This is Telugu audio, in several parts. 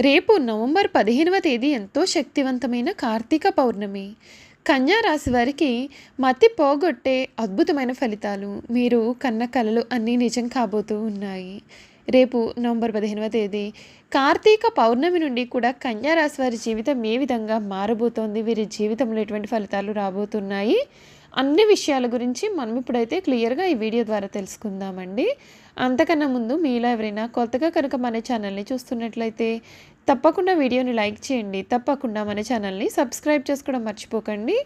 రేపు నవంబర్ పదిహేనవ తేదీ ఎంతో శక్తివంతమైన కార్తీక పౌర్ణమి. కన్యా రాశి వారికి మతి పోగొట్టే అద్భుతమైన ఫలితాలు మీరు కన్న కలలు అన్నీ నిజం కాబోతూ ఉన్నాయి. రేపు నవంబర్ పదిహేనవ తేదీ కార్తీక పౌర్ణమి నుండి కూడా కన్యా రాశి వారి జీవితం ఏ విధంగా మారబోతోంది వీరి జీవితంలో ఎటువంటి ఫలితాలు రాబోతున్నాయి? అన్ని విషయాల గురించి మనం ఇప్పుడైతే క్లియర్గా ఈ వీడియో ద్వారా తెలుసుకుందామండి. అంతకన్నా ముందు మీలో ఎవరైనా కొత్తగా కనుక మన ఛానల్ని చూస్తున్నట్లయితే తప్పకుండా వీడియోని లైక్ చేయండి. తప్పకుండా మన ఛానల్ని సబ్స్క్రైబ్ చేసుకోవడం మర్చిపోకండి.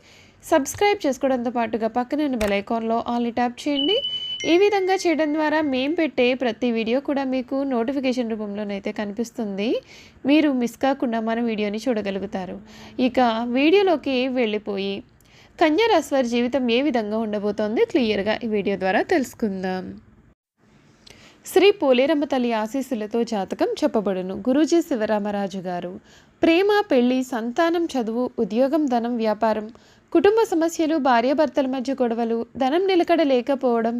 సబ్స్క్రైబ్ చేసుకోవడంతో పాటుగా పక్కన ఉన్న బెల్ ఐకాన్లో ఆల్ని ట్యాప్ చేయండి. ఈ విధంగా చేయడం ద్వారా మేము పెట్టే ప్రతి వీడియో కూడా మీకు నోటిఫికేషన్ రూపంలోనైతే కనిపిస్తుంది. మీరు మిస్ కాకుండా మన వీడియోని చూడగలుగుతారు. ఇక వీడియోలోకి వెళ్ళిపోయి కన్యారాశి వారి జీవితం ఏ విధంగా ఉండబోతోంది? క్లియర్గా ఈ వీడియో ద్వారా తెలుసుకుందాం. శ్రీ పోలేరమ్మ తల్లి ఆశీస్సులతో జాతకం చెప్పబడును. గురూజీ శివరామరాజు గారు ప్రేమ పెళ్ళి సంతానం చదువు ఉద్యోగం ధనం వ్యాపారం కుటుంబ సమస్యలు భార్యాభర్తల మధ్య గొడవలు ధనం నిలకడ లేకపోవడం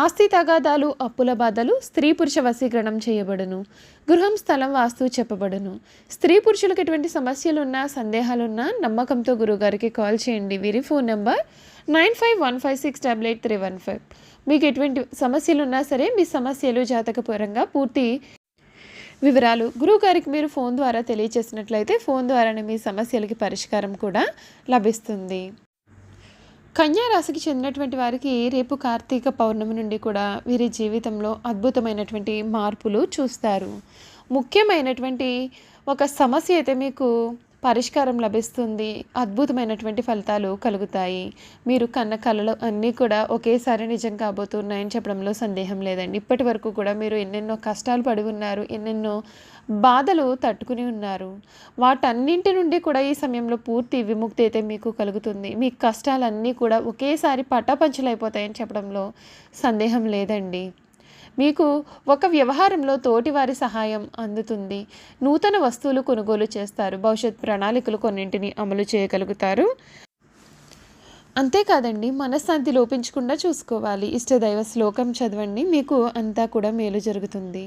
ఆస్తి తగాదాలు అప్పుల బాధలు స్త్రీ పురుష వశీకరణం చేయబడును. గృహం స్థలం వాస్తు చెప్పబడును. స్త్రీ పురుషులకు ఎటువంటి సమస్యలున్నా సందేహాలున్నా నమ్మకంతో గురుగారికి కాల్ చేయండి. వీరి phone number nine five one five six double eight three one five. మీకు ఎటువంటి సమస్యలు ఉన్నా సరే మీ సమస్యలు జాతకపరంగా పూర్తి వివరాలు గురువుగారికి మీరు ఫోన్ ద్వారా తెలియచేసినట్లయితే ఫోన్ ద్వారానే మీ సమస్యలకి పరిష్కారం కూడా లభిస్తుంది. రాశికి చెందినటువంటి వారికి రేపు కార్తీక పౌర్ణమి నుండి కూడా వీరి జీవితంలో అద్భుతమైనటువంటి మార్పులు చూస్తారు. ముఖ్యమైనటువంటి ఒక సమస్య అయితే మీకు పరిష్కారం లభిస్తుంది. అద్భుతమైనటువంటి ఫలితాలు కలుగుతాయి. మీరు కన్న కళలు అన్నీ కూడా ఒకేసారి నిజం కాబోతున్నాయని చెప్పడంలో సందేహం లేదండి. ఇప్పటి వరకు కూడా మీరు ఎన్నెన్నో కష్టాలు పడి ఉన్నారు ఎన్నెన్నో బాధలు తట్టుకుని ఉన్నారు. వాటన్నింటి నుండి కూడా ఈ సమయంలో పూర్తి విముక్తి అయితే మీకు కలుగుతుంది. మీ కష్టాలన్నీ కూడా ఒకేసారి పటాపంచలైపోతాయని చెప్పడంలో సందేహం లేదండి. మీకు ఒక వ్యవహారంలో తోటివారి సహాయం అందుతుంది. నూతన వస్తువులు కొనుగోలు చేస్తారు. భవిష్యత్ ప్రణాళికలు కొన్నింటిని అమలు చేయగలుగుతారు. అంతేకాదండి మనశ్శాంతి లోపించకుండా చూసుకోవాలి. ఇష్టదైవ శ్లోకం చదవండి మీకు అంతా కూడా మేలు జరుగుతుంది.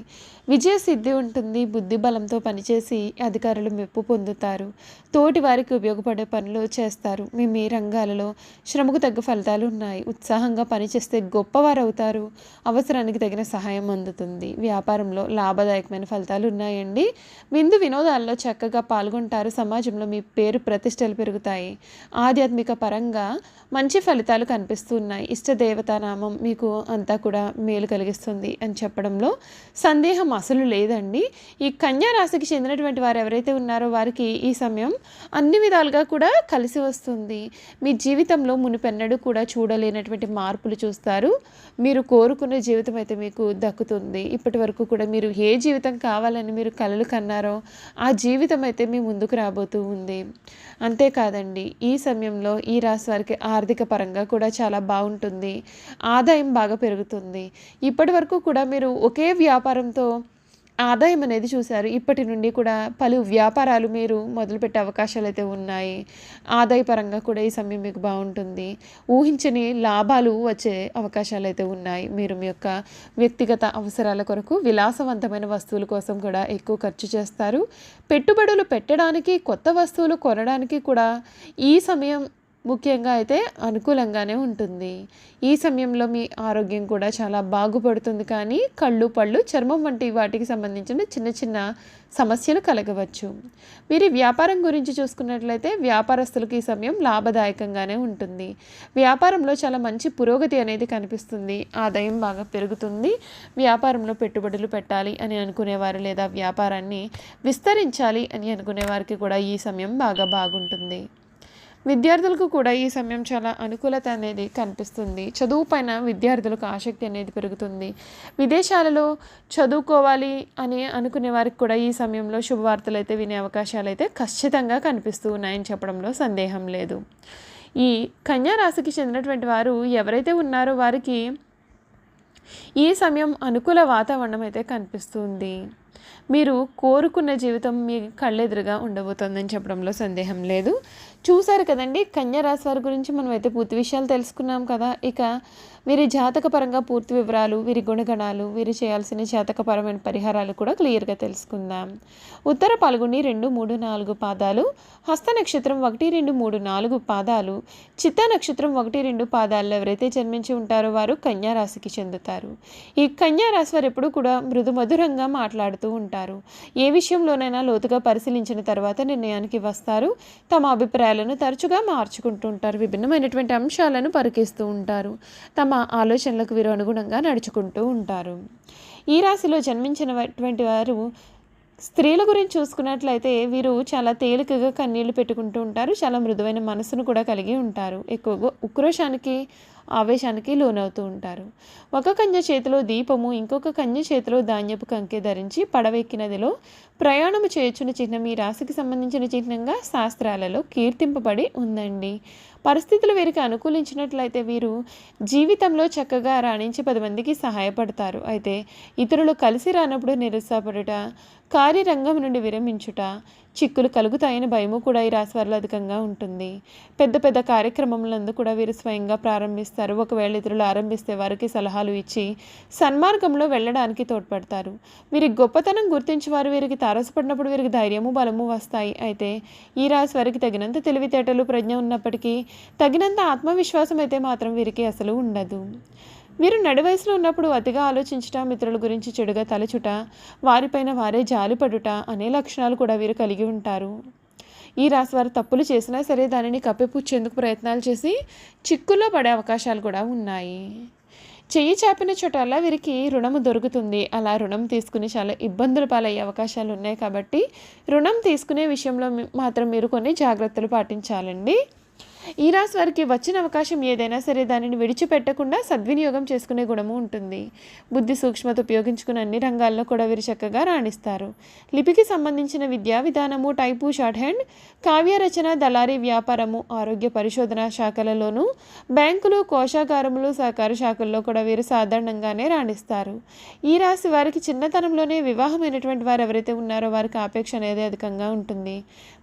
విజయ సిద్ధి ఉంటుంది బుద్ధి బలంతో పనిచేసి అధికారులు మెప్పు పొందుతారు. తోటి వారికి ఉపయోగపడే పనులు చేస్తారు. మీ మీ రంగాలలో శ్రమకు తగ్గ ఫలితాలు ఉన్నాయి. ఉత్సాహంగా పనిచేస్తే గొప్పవారు అవుతారు అవసరానికి తగిన సహాయం అందుతుంది. వ్యాపారంలో లాభదాయకమైన ఫలితాలు ఉన్నాయండి. విందు వినోదాల్లో చక్కగా పాల్గొంటారు. సమాజంలో మీ పేరు ప్రతిష్టలు పెరుగుతాయి. ఆధ్యాత్మిక పరంగా మంచి ఫలితాలు కనిపిస్తున్నాయి. ఇష్టదేవతా నామం మీకు అంతా కూడా మేలు కలిగిస్తుంది అని చెప్పడంలో సందేహం అసలు లేదండి. ఈ కన్యా రాశికి చెందినటువంటి వారు ఎవరైతే ఉన్నారో వారికి ఈ సమయం అన్ని విధాలుగా కూడా కలిసి వస్తుంది. మీ జీవితంలో మునిపెన్నడూ కూడా చూడలేనటువంటి మార్పులు చూస్తారు. మీరు కోరుకునే జీవితం అయితే మీకు దక్కుతుంది. ఇప్పటి వరకు కూడా మీరు ఏ జీవితం కావాలని మీరు కలలు కన్నారో ఆ జీవితం అయితే మీ ముందుకు రాబోతూ ఉంది. అంతేకాదండి ఈ సమయంలో ఈ రాశి వారికి ఆర్థిక పరంగా కూడా చాలా బాగుంటుంది. ఆదాయం బాగా పెరుగుతుంది. ఇప్పటి వరకు కూడా మీరు ఒకే వ్యాపారంతో ఆదాయం అనేది చూశారు. ఇప్పటి నుండి కూడా పలు వ్యాపారాలు మీరు మొదలుపెట్టే అవకాశాలు అయితే ఉన్నాయి ఆదాయపరంగా కూడా ఈ సమయం మీకు బాగుంటుంది. ఊహించని లాభాలు వచ్చే అవకాశాలు అయితే ఉన్నాయి. మీరు మీ యొక్క వ్యక్తిగత అవసరాల కొరకు విలాసవంతమైన వస్తువుల కోసం కూడా ఎక్కువ ఖర్చు చేస్తారు. పెట్టుబడులు పెట్టడానికి కొత్త వస్తువులు కొనడానికి కూడా ఈ సమయం ముఖ్యంగా అయితే అనుకూలంగానే ఉంటుంది. ఈ సమయంలో మీ ఆరోగ్యం కూడా చాలా బాగుపడుతుంది. కానీ కళ్ళు పళ్ళు చర్మం వంటి వాటికి సంబంధించిన చిన్న చిన్న సమస్యలు కలగవచ్చు. మీరు వ్యాపారం గురించి చూసుకున్నట్లయితే వ్యాపారస్తులకు ఈ సమయం లాభదాయకంగానే ఉంటుంది. వ్యాపారంలో చాలా మంచి పురోగతి అనేది కనిపిస్తుంది. ఆదాయం బాగా పెరుగుతుంది. వ్యాపారంలో పెట్టుబడులు పెట్టాలి అని అనుకునేవారు లేదా వ్యాపారాన్ని విస్తరించాలి అని అనుకునే వారికి కూడా ఈ సమయం బాగా బాగుంటుంది. విద్యార్థులకు కూడా ఈ సమయం చాలా అనుకూలత అనేది కనిపిస్తుంది. చదువు పైన విద్యార్థులకు ఆసక్తి అనేది పెరుగుతుంది. విదేశాలలో చదువుకోవాలి అని అనుకునే వారికి కూడా ఈ సమయంలో శుభవార్తలు అయితే వినే అవకాశాలు అయితే ఖచ్చితంగా కనిపిస్తూ ఉన్నాయని చెప్పడంలో సందేహం లేదు. ఈ కన్యా రాశికి చెందినటువంటి వారు ఎవరైతే ఉన్నారో వారికి ఈ సమయం అనుకూల వాతావరణం అయితే కనిపిస్తుంది. మీరు కోరుకున్న జీవితం మీ కళ్ళెదురుగా ఉండబోతోందని చెప్పడంలో సందేహం లేదు. చూశారు కదండి కన్యా రాశి వారి గురించి మనం అయితే పూర్తి విషయాలు తెలుసుకున్నాం కదా. ఇక వీరి జాతకపరంగా పూర్తి వివరాలు వీరి గుణగణాలు వీరు చేయాల్సిన జాతకపరమైన పరిహారాలు కూడా క్లియర్గా తెలుసుకుందాం. ఉత్తర పాల్గొని రెండు మూడు నాలుగు పాదాలు హస్త నక్షత్రం ఒకటి రెండు మూడు నాలుగు పాదాలు చిత్త నక్షత్రం ఒకటి రెండు పాదాల్లో ఎవరైతే జన్మించి ఉంటారో వారు కన్యా రాశికి చెందుతారు. ఈ కన్యా రాశి వారు ఎప్పుడూ కూడా మృదు మధురంగా మాట్లాడుతూ ఉంటారు. ఏ విషయంలోనైనా లోతుగా పరిశీలించిన తర్వాత నిర్ణయానికి వస్తారు. తమ అభిప్రాయాలను తరచుగా మార్చుకుంటూ ఉంటారు. విభిన్నమైనటువంటి అంశాలను పరికిస్తూ ఉంటారు. తమ ఆలోచనలకు వీరు అనుగుణంగా నడుచుకుంటూ ఉంటారు. ఈ రాశిలో జన్మించినటువంటి వారు స్త్రీల గురించి చూసుకున్నట్లయితే వీరు చాలా తేలికగా కన్నీళ్ళు పెట్టుకుంటూ ఉంటారు. చాలా మృదువైన మనసును కూడా కలిగి ఉంటారు. ఎక్కువగా ఉక్రోషానికి ఆవేశానికి లోనవుతూ ఉంటారు. ఒక కన్య చేతిలో దీపము ఇంకొక కన్య చేతిలో ధాన్యపు కంకె ధరించి పడవెక్కినదిలో ప్రయాణము చేయొచ్చున చిహ్నం ఈ రాశికి సంబంధించిన చిహ్నంగా శాస్త్రాలలో కీర్తింపబడి ఉందండి. పరిస్థితులు వీరికి అనుకూలించినట్లయితే వీరు జీవితంలో చక్కగా రాణించి పది మందికి సహాయపడతారు. అయితే ఇతరులు కలిసి రానప్పుడు నిరుత్సాహపడుట కార్యరంగం నుండి విరమించుట చిక్కులు కలుగుతాయని భయము కూడా ఈ రాశి వారిలో అధికంగా ఉంటుంది. పెద్ద పెద్ద కార్యక్రమములందు కూడా వీరు స్వయంగా ప్రారంభిస్తారు. ఒకవేళ ఇతరులు ఆరంభిస్తే వారికి సలహాలు ఇచ్చి సన్మార్గంలో వెళ్ళడానికి తోడ్పడతారు. వీరి గొప్పతనం గుర్తించి వారు వీరికి తారసపడినప్పుడు వీరికి ధైర్యము బలము వస్తాయి. అయితే ఈ రాశి వారికి తగినంత తెలివితేటలు ప్రజ్ఞ ఉన్నప్పటికీ తగినంత ఆత్మవిశ్వాసం అయితే మాత్రం వీరికి అసలు ఉండదు. వీరు నడివయసులో ఉన్నప్పుడు అతిగా ఆలోచించుట మిత్రుల గురించి చెడుగా తలచుట వారిపైన వారే జాలిపడుట అనే లక్షణాలు కూడా వీరు కలిగి ఉంటారు. ఈ రాశి వారు తప్పులు చేసినా సరే దానిని కప్పిపుచ్చేందుకు ప్రయత్నాలు చేసి చిక్కుల్లో పడే అవకాశాలు కూడా ఉన్నాయి. చెయ్యి చాపిన చోటల్లా వీరికి రుణము దొరుకుతుంది. అలా రుణం తీసుకుని చాలా ఇబ్బందులు పాలయ్యే అవకాశాలు ఉన్నాయి కాబట్టి రుణం తీసుకునే విషయంలో మాత్రం మీరు కొన్ని జాగ్రత్తలు పాటించాలండి. ఈ రాశి వారికి వచ్చిన అవకాశం ఏదైనా సరే దానిని విడిచిపెట్టకుండా సద్వినియోగం చేసుకునే గుణము ఉంటుంది. బుద్ధి సూక్ష్మత ఉపయోగించుకుని అన్ని రంగాల్లో కూడా వీరు చక్కగా రాణిస్తారు. లిపికి సంబంధించిన విద్యా విధానము టైపు షార్ట్ హ్యాండ్ కావ్య రచన దళారీ వ్యాపారము ఆరోగ్య పరిశోధన శాఖలలోనూ బ్యాంకులు కోశాగారములు సహకార శాఖల్లో కూడా వీరు సాధారణంగానే రాణిస్తారు. ఈ రాశి వారికి చిన్నతనంలోనే వివాహమైనటువంటి వారు ఎవరైతే ఉన్నారో వారికి ఆపేక్ష అనేది అధికంగా ఉంటుంది.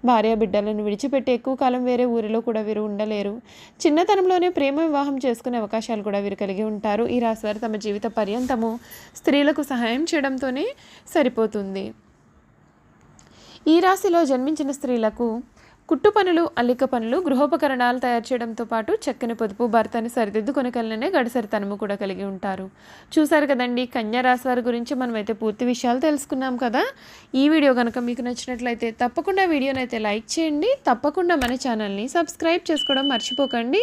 భార్య బిడ్డలను విడిచిపెట్టి ఎక్కువ కాలం వేరే ఊరిలో కూడా వీరు ఉండలేరు. చిన్నతనంలోనే ప్రేమ వివాహం చేసుకునే అవకాశాలు కూడా వీరు కలిగి ఉంటారు. ఈ రాశి వారు తమ జీవిత పర్యంతము స్త్రీలకు సహాయం చేయడంతోనే సరిపోతుంది. ఈ రాశిలో జన్మించిన స్త్రీలకు కుట్టు పనులు అల్లిక పనులు గృహోపకరణాలు తయారు చేయడంతో పాటు చక్కని పొదుపు భర్తని సరిదిద్దుకొనకలనే గడసరి తనము కూడా కలిగి ఉంటారు. చూసారు కదండి కన్యా రాశి వారి గురించి మనమైతే పూర్తి విషయాలు తెలుసుకున్నాం కదా. ఈ వీడియో కనుక మీకు నచ్చినట్లయితే తప్పకుండా వీడియోనైతే లైక్ చేయండి. తప్పకుండా మన ఛానల్ని సబ్స్క్రైబ్ చేసుకోవడం మర్చిపోకండి.